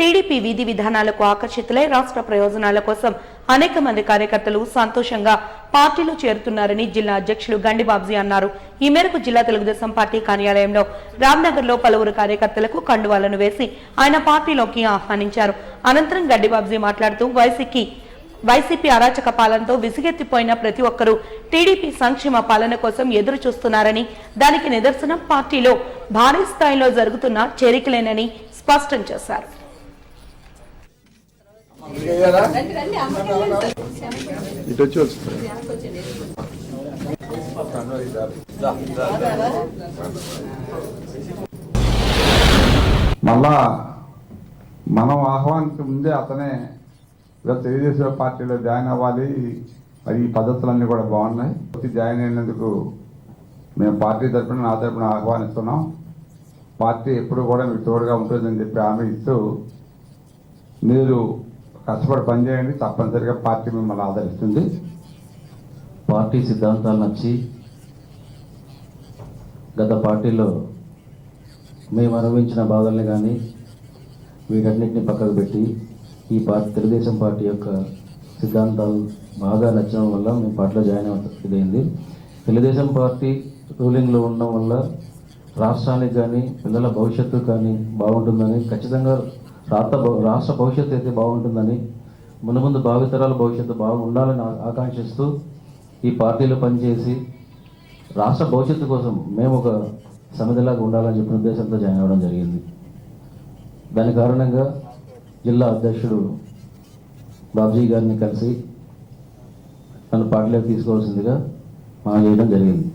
TDP విధి విధానాలకు ఆకర్షితులై రాష్ట్ర ప్రయోజనాల కోసం అనేక మంది కార్యకర్తలు సంతోషంగా పార్టీలో చేరుతున్నారని జిల్లా అధ్యక్షులు గండి బాబ్జీ అన్నారు. ఈ మేరకు జిల్లా తెలుగుదేశం పార్టీ కార్యాలయంలో రామ్నగర్లో పలువురు కార్యకర్తలకు కండువాలను వేసి ఆయన పార్టీలోకి ఆహ్వానించారు. అనంతరం గండి బాబ్జీ మాట్లాడుతూ వైసీకి వైసీపీ అరాచక పాలనతో విసిగెత్తిపోయిన ప్రతి ఒక్కరూ టీడీపీ సంక్షేమ పాలన కోసం ఎదురు చూస్తున్నారని దానికి నిదర్శనం పార్టీలో భారీ స్థాయిలో జరుగుతున్న చేరికలేనని స్పష్టం చేశారు. ఇటు వచ్చి వస్తుంది. మళ్ళా మనం ఆహ్వానించక ముందే అతనే ఇలా తెలుగుదేశం పార్టీలో జాయిన్ అవ్వాలి. మరి ఈ పద్ధతులన్నీ కూడా బాగున్నాయి. వచ్చి జాయిన్ అయినందుకు మేము పార్టీ తరఫున నా తరఫున ఆహ్వానిస్తున్నాం. పార్టీ ఎప్పుడు కూడా మీకు తోడుగా ఉంటుందని చెప్పి హామీ ఇస్తూ మీరు కష్టపడి పనిచేయండి తప్పనిసరిగా పార్టీ మిమ్మల్ని ఆదరిస్తుంది. పార్టీ సిద్ధాంతాలు నచ్చి గత పార్టీలో మేము అనుభవించిన బాధల్ని కానీ వీటన్నిటిని పక్కకు పెట్టి ఈ పార్టీ తెలుగుదేశం పార్టీ యొక్క సిద్ధాంతాలు బాగా నచ్చడం వల్ల మేము పార్టీలో జాయిన్ ఇదైంది. తెలుగుదేశం పార్టీ రూలింగ్లో ఉండడం వల్ల రాష్ట్రానికి కానీ పిల్లల భవిష్యత్తు కానీ బాగుంటుందని ఖచ్చితంగా రాష్ట్ర రాష్ట్ర భవిష్యత్తు అయితే బాగుంటుందని ముందు ముందు భావితరాల భవిష్యత్తు బాగుండాలని ఆకాంక్షిస్తూ ఈ పార్టీలో పనిచేసి రాష్ట్ర భవిష్యత్తు కోసం మేము ఒక సమితిలాగా ఉండాలని చెప్పిన ఉద్దేశంతో జాయిన్ అవ్వడం జరిగింది. దాని కారణంగా జిల్లా అధ్యక్షుడు బాబ్జీ గారిని కలిసి నన్ను పార్టీలోకి తీసుకోవాల్సిందిగా మనం చేయడం జరిగింది.